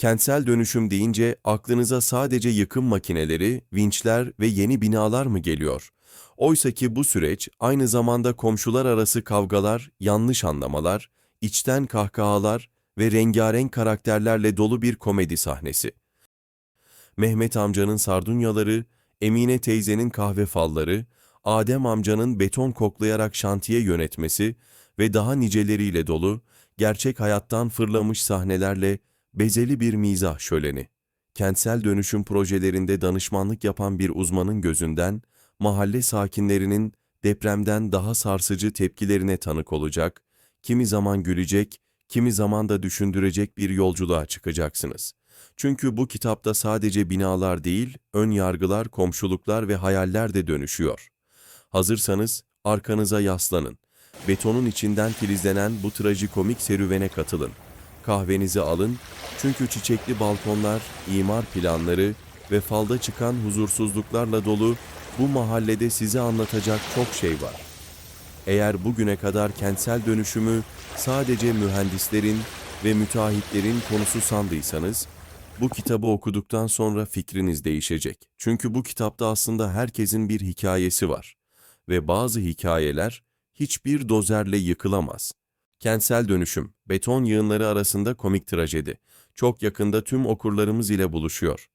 Kentsel dönüşüm deyince aklınıza sadece yıkım makineleri, vinçler ve yeni binalar mı geliyor? Oysa ki bu süreç aynı zamanda komşular arası kavgalar, yanlış anlamalar, içten kahkahalar ve rengarenk karakterlerle dolu bir komedi sahnesi. Mehmet amcanın sardunyaları, Emine teyzenin kahve falları, Adem amcanın beton koklayarak şantiye yönetmesi ve daha niceleriyle dolu, gerçek hayattan fırlamış sahnelerle bezeli bir mizah şöleni. Kentsel dönüşüm projelerinde danışmanlık yapan bir uzmanın gözünden, mahalle sakinlerinin depremden daha sarsıcı tepkilerine tanık olacak, kimi zaman gülecek, kimi zaman da düşündürecek bir yolculuğa çıkacaksınız. Çünkü bu kitapta sadece binalar değil, ön yargılar, komşuluklar ve hayaller de dönüşüyor. Hazırsanız arkanıza yaslanın. Betonun içinden filizlenen bu trajikomik serüvene katılın. Kahvenizi alın çünkü çiçekli balkonlar, imar planları ve falda çıkan huzursuzluklarla dolu bu mahallede size anlatacak çok şey var. Eğer bugüne kadar kentsel dönüşümü sadece mühendislerin ve müteahhitlerin konusu sandıysanız, bu kitabı okuduktan sonra fikriniz değişecek. Çünkü bu kitapta aslında herkesin bir hikayesi var ve bazı hikayeler hiçbir dozerle yıkılamaz. Kentsel dönüşüm, beton yığınları arasında komik trajedi. Çok yakında tüm okurlarımız ile buluşuyor.